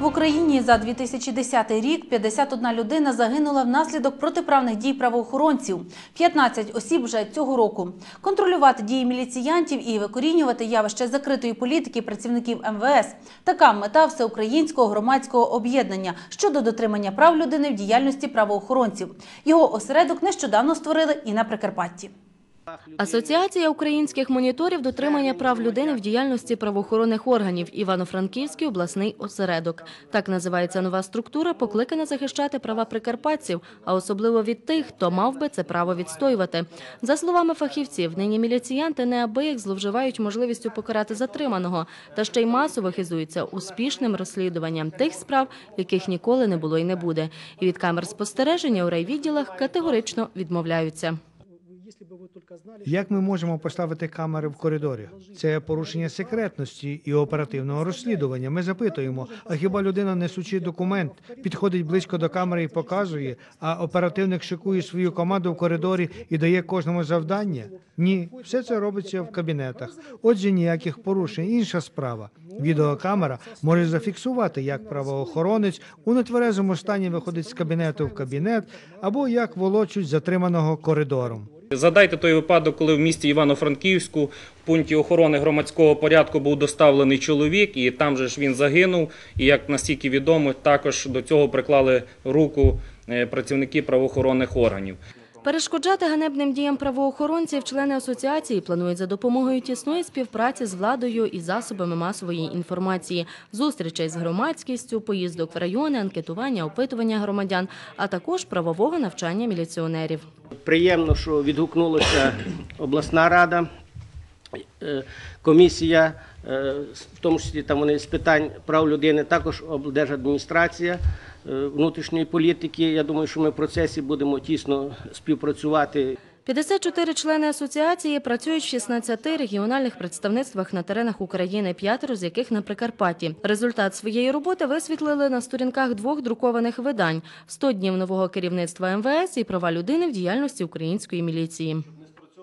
В Україні за 2010 рік 51 людина загинула внаслідок протиправних дій правоохоронців. 15 осіб вже цього року. Контролювати дії міліціянтів і викорінювати явище закритої політики працівників МВС – така мета всеукраїнського громадського об'єднання щодо дотримання прав людини в діяльності правоохоронців. Його осередок нещодавно створили і на Прикарпатті. Асоціація українських моніторів дотримання прав людини в діяльності правоохоронних органів Івано-Франківський обласний осередок. Так називається нова структура, покликана захищати права прикарпатців, а особливо від тих, хто мав би це право відстоювати. За словами фахівців, нині міліціянти неабияк зловживають можливістю покарати затриманого, та ще й масово хизуються успішним розслідуванням тих справ, яких ніколи не було і не буде. І від камер спостереження у райвідділах категорично відмовляються. Як ми можемо поставити камери в коридорі? Це порушення секретності і оперативного розслідування. Ми запитуємо, а хіба людина, несучи документ, підходить близько до камери і показує, а оперативник шикує свою команду в коридорі і дає кожному завдання? Ні, все це робиться в кабінетах. Отже, ніяких порушень. Інша справа. Відеокамера може зафіксувати, як правоохоронець у нетверезому стані виходить з кабінету в кабінет, або як волочуть затриманого коридором. Задайте той випадок, коли в місті Івано-Франківську в пункті охорони громадського порядку був доставлений чоловік, і там же ж він загинув. І як настільки відомо, також до цього приклали руку е, працівники правоохоронних органів. Перешкоджати ганебним діям правоохоронців члени асоціації планують за допомогою тісної співпраці з владою і засобами масової інформації, зустрічей з громадськістю, поїздок в райони, анкетування, опитування громадян, а також правового навчання міліціонерів. Приємно, що відгукнулася обласна рада, комісія, е, в тому числі там вони з питань прав людини, також облдержадміністрація е, внутрішньої політики. Я думаю, що ми в процесі будемо тісно співпрацювати. 54 члени асоціації працюють в 16 регіональних представництвах на теренах України, п'ятеро з яких на Прикарпатті. Результат своєї роботи висвітлили на сторінках двох друкованих видань: «100 днів нового керівництва МВС і права людини в діяльності української міліції.